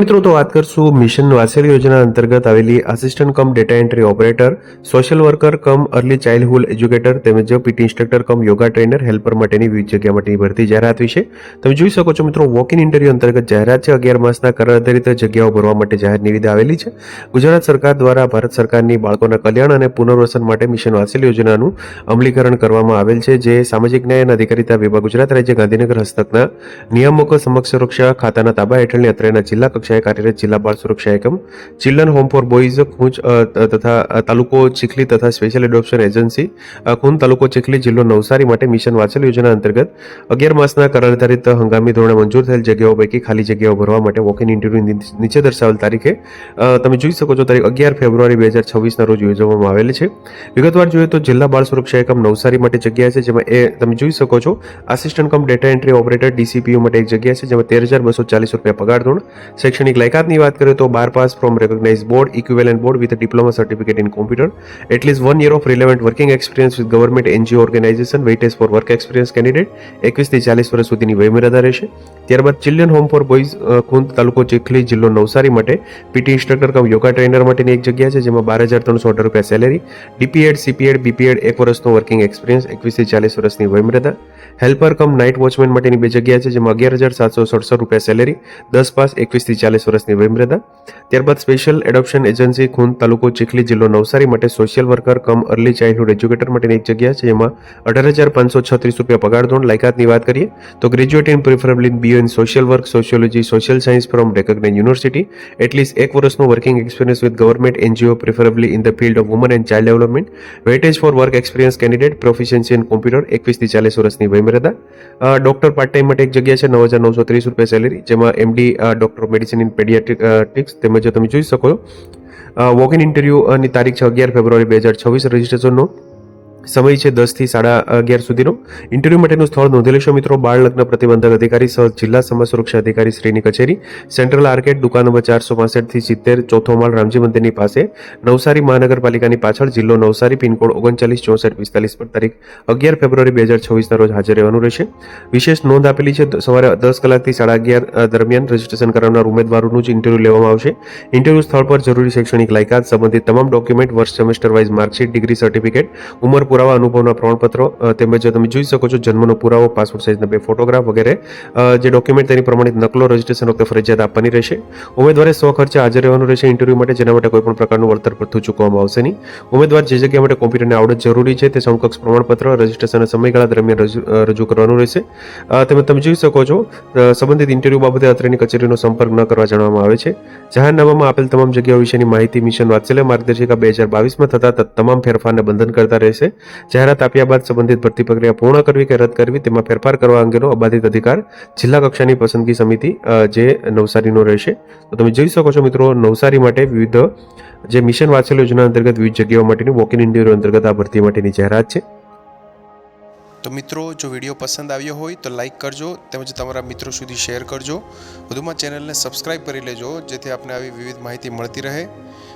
મિત્રો, તો વાત કરશું મિશન વાસેલ યોજના અંતર્ગત આવેલી assistant cum data entry operator social worker cum early childhood educator તેમજ PT instructor cum yoga trainer helper માટેની વિવિધ જગ્યા માટેની ભરતી જાહેરાત વિશે. તમે જોઈ શકો છો મિત્રો વોક ઇન ઇન્ટરવ્યુ અંતર્ગત જાહેરાત છે. અગિયાર માસના કર આધારિત જગ્યાઓ ભરવા માટે જાહેર નિવેદન આવેલી છે. ગુજરાત સરકાર દ્વારા ભારત સરકારની બાળકોના કલ્યાણ અને પુનર્વસન માટે મિશન વાસેલ યોજનાનું અમલીકરણ કરવામાં આવેલ છે, જે સામાજિક ન્યાય અને અધિકારીતા વિભાગ ગુજરાત રાજ્ય ગાંધીનગર હસ્તકના નિયામકો સમક્ષ સુરક્ષા ખાતાના તાબા હેઠળની અત્રેના જિલ્લા કક્ષાએ કાર્યરત જિલ્લા બાળ સુરક્ષા એકમ, children home for boys, Khundh તથા તાલુકો ચીખલી તથા સ્પેશિયલ એડોપ્શન એજન્સી ખૂન તાલુકો ચીખલી જિલ્લો નવસારી માટે મિશન વાચલ યોજના અંતર્ગત અગિયાર માસના કરારધારિત હંગામી ધોરણે મંજૂર થયેલ જગ્યાઓ પૈકી ખાલી જગ્યાઓ ભરવા માટે વોક ઇન ઇન્ટરવ્યુ નીચે દર્શાવેલ તારીખે તમે જોઈ શકો છો તારીખ અગિયાર ફેબ્રુઆરી બે હજાર છવ્વીસના રોજ યોજવામાં આવેલ છે. વિગતવાર જોઈએ તો જિલ્લા બાળ સુરક્ષા એકમ નવસારી માટે જગ્યા છે, જેમાં એ, તમે જોઈ શકો છો assistant cum data entry operator DCPO માટે એક જગ્યા છે, જેમાં તેર હજાર બસો ચાલીસ રૂપિયા પગાર ધોરણ શૈક્ષણિક લાયકાતની વાત કરીએ તો બાર pass from recognise board equivalent board with diploma certificate in computer at least one year of relevant working experience with government NGO organisation weightage for work experience candidate એકવીસથી ચાલીસ વર્ષ સુધીની વયમર્યાદા રહેશે. ત્યારબાદ children home for boys Khundh તાલુકો ચીખલી જિલ્લો નવસારી માટે PT instructor cum yoga trainer માટેની એક જગ્યા છે, જેમાં બાર હજાર ત્રણસો અઢાર રૂપિયા સેલેરી ડીપીએડ સીપીએડ બીપીએડ એક વર્ષનો વર્કિંગ એક્સપિરિયન્સ એકવીસથી ચાલીસ વર્ષની વયમર્યાદા હેલ્પર કમ નાઇટ વોચમેન માટેની બે જગ્યા છે, જેમાં અગિયાર હજાર સાતસો સડસઠ રૂપિયા સેલેરી દસ પાસ એકવીસથી ચાલીસ વર્ષની વયમર્યાદા. ત્યારબાદ સ્પેશિયલ એડોપ્શન એજન્સી ખૂન તાલુકો ચીખલી જિલ્લો નવસારી માટે social worker cum early childhood educator માટેની એક જગ્યા છે, જેમાં અઢાર હજાર પાંચસો છત્રીસ રૂપિયા પગાર ધોરણ લાયકાતની વાત કરીએ, તો graduate in preferable in BO in social work sociology social science from recognise university at least એક વર્ષનું working experience with government NGO preferably in the field of woman and child development weightage for work experience candidate proficiency in computer એકવીસથી ચાલીસ વર્ષની વયમર્યાદા doctor part time માટે એક જગ્યા છે, નવ હજાર નવસો ત્રીસ રૂપિયા સેલેરી જેમાં MD doctor medicine in paediatrics તેમજ તમે જોઈ શકો વોક ઇન અને તારીખ છે અગિયાર ફેબ્રુઆરી બે હજાર છવ્વીસ રજિસ્ટ્રેશનનો સમય છે દસથી સાડા અગિયાર સુધીનો. ઇન્ટરવ્યુ માટેનું સ્થળ નોંધી લેશો મિત્રો. બાળ લગ્ન પ્રતિબંધક અધિકારી સહ જિલ્લા સમાજ સુરક્ષા અધિકારી શ્રીની કચેરી. સેન્ટ્રલ આર્કેટ દુકાન નંબર ચારસો પાસઠથી સિત્તેર ચોથો માળ રામજી મંદિરની પાસે. નવસારી મહાનગરપાલિકાની પાછળ જિલ્લો નવસારી પિનકોડ ઓગણચાલીસ ચોસઠ પિસ્તાલીસ પર તારીખ અગિયાર ફેબ્રુઆરી બે હજાર છવ્વીસના રોજ હાજર રહેવાનું રહેશે. વિશેષ નોંધ આપેલી છે સવારે દસ કલાકથી સાડા અગિયાર દરમિયાન રજીસ્ટ્રેશન કરાવનાર ઉમેદવારોનું જ ઇન્ટરવ્યુ લેવામાં આવશે. ઇન્ટરવ્યુ સ્થળ પર જરૂરી શૈક્ષણિક લાયકાત સંબંધિત તમામ ડોક્યુમેન્ટ વર્ષ semester wise marksheet degree certificate ઉંમર પુરાવા અનુભવના પ્રમાણપત્રો તેમજ તમે જોઈ શકો છો જન્મનો પુરાવો, પાસપોર્ટ સાઇઝના બે ફોટોગ્રાફ વગેરે જે ડોક્યુમેન્ટ તેની પ્રમાણિત નકલો, રજીસ્ટ્રેશન વખતે ફરજિયાત આપવાની રહેશે. ઉમેદવારે સો ખર્ચે હાજર રહેવાનું રહેશે ઇન્ટરવ્યૂ માટે, જેના માટે કોઈપણ પ્રકારનું વળતર પડતું ચૂકવવામાં આવશે નહીં. ઉમેદવાર જે જગ્યા માટે કોમ્પ્યુટરની આવડત જરૂરી છે, તે સમકક્ષ પ્રમાણપત્ર, રજીસ્ટ્રેશનના સમયગાળા દરમિયાન રજૂ કરવાનું રહેશે. તમે તમે જોઈ શકો છો સંબંધિત ઇન્ટરવ્યૂ બાબતે અત્રેની કચેરીનો સંપર્ક ન કરવા જણાવવામાં આવે છે. જાહેરનામામાં આપેલ તમામ જગ્યાઓ વિશેની માહિતી મિશન વાત્સલ્ય માર્ગદર્શિકા બે હજાર બાવીસમાં થતા તમામ ફેરફારને બંધન કરતા રહેશે. જાહેરાત આપ્યા બાદ સંબંધિત ભરતી પ્રક્રિયા પૂર્ણ કરવી કે રદ કરવી તેમાં ફેરફાર કરવા અંગેનો અબાધિત અધિકાર જિલ્લા કક્ષાની પસંદગી સમિતિ જે નવસારીનો રહેશે. તો તમે જોઈ શકો છો મિત્રો, નવસારી માટે વિવિધ, જે મિશન વાત્સલ્ય યોજના અંતર્ગત વિવિધ જગ્યાઓ માટેની વોક ઇન ઇન્ટરવ્યુ અંતર્ગત આ ભરતી માટેની જાહેરાત છે. તો મિત્રો, જો વીડિયો પસંદ આવ્યો હોય તો લાઇક કરજો, તેમજ તમારા મિત્રો સુધી શેર કરજો. વધુમાં ચેનલને સબસ્ક્રાઇબ કરી લેજો, જેથી આપને આવી વિવિધ માહિતી મળતી રહે.